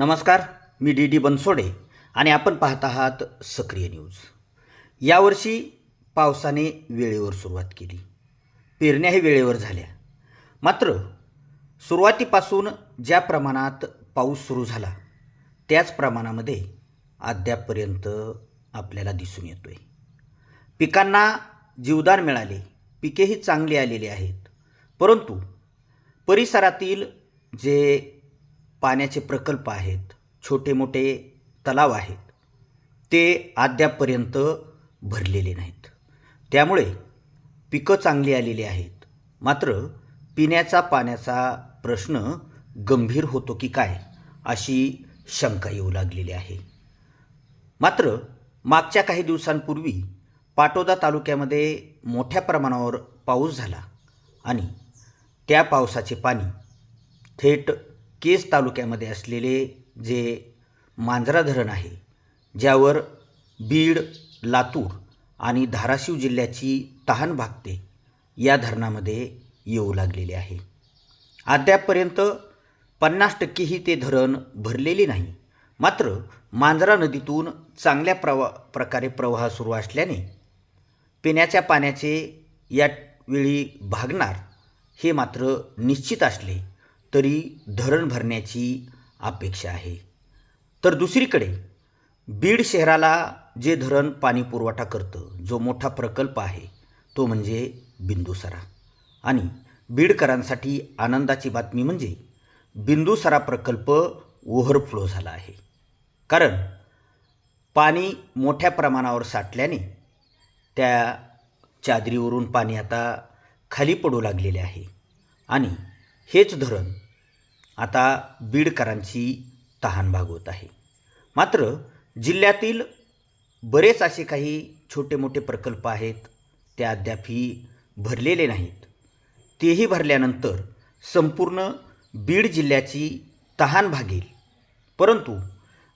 नमस्कार मी D D Bansode आणि आपण पाहत आहात सक्रिय न्यूज. यावर्षी पावसाने वेळेवर सुरुवात केली. पेरण्याही वेळेवर झाल्या. मात्र सुरुवातीपासून ज्या प्रमाणात पाऊस सुरू झाला त्याच प्रमाणामध्ये अद्यापपर्यंत आपल्याला दिसून येतो आहे पिकांना जीवदान मिळाले पिकेही चांगली आलेली आहेत. परंतु परिसरातील जे पाण्याचे प्रकल्प आहेत छोटे मोठे तलाव आहेत ते अद्यापपर्यंत भरलेले नाहीत. त्यामुळे पिकं चांगली आलेली आहेत. मात्र पिण्याचा पाण्याचा प्रश्न गंभीर होतो की काय अशी शंका येऊ लागलेली आहे. मात्र मागच्या काही दिवसांपूर्वी पाटोदा तालुक्यामध्ये मोठ्या प्रमाणावर पाऊस झाला आणि त्या पावसाचे पाणी थेट केस तालुक्यामध्ये असलेले जे मांजरा धरण आहे ज्यावर बीड लातूर आणि धाराशिव जिल्ह्याची तहान भागते या धरणामध्ये येऊ लागलेले आहे. अद्यापपर्यंत पन्नास टक्केही ते धरण भरलेले नाही. मात्र मांजरा नदीतून चांगल्या प्रवा प्रकारे प्रवाह सुरू असल्याने पिण्याच्या पाण्याचे यावेळी भागणार हे मात्र निश्चित असले तरी धरण भरण्याची अपेक्षा आहे. तर दुसरीकडे बीड शहराला जे धरण पाणी पुरवठा करतं जो मोठा प्रकल्प आहे तो म्हणजे बिंदुसरा. आणि बीडकरांसाठी आनंदाची बातमी म्हणजे बिंदुसरा प्रकल्प ओव्हरफ्लो झाला आहे. कारण पाणी मोठ्या प्रमाणावर साठल्याने त्या चादरीवरून पाणी आता खाली पडू लागलेले आहे. आणि हेच धरण आता बीडकरांची तहान भागवत आहे. मात्र जिल्ह्यातील बरेच असे काही छोटे मोठे प्रकल्प आहेत ते अद्यापही भरलेले नाहीत. तेही भरल्यानंतर संपूर्ण बीड जिल्ह्याची तहान भागेल परंतु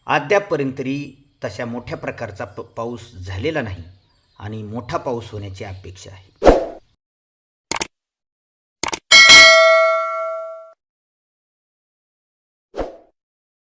अद्यापपर्यंत तरी तशा मोठ्या प्रकारचा प पाऊस झालेला नाही आणि मोठा पाऊस होण्याची अपेक्षा आहे.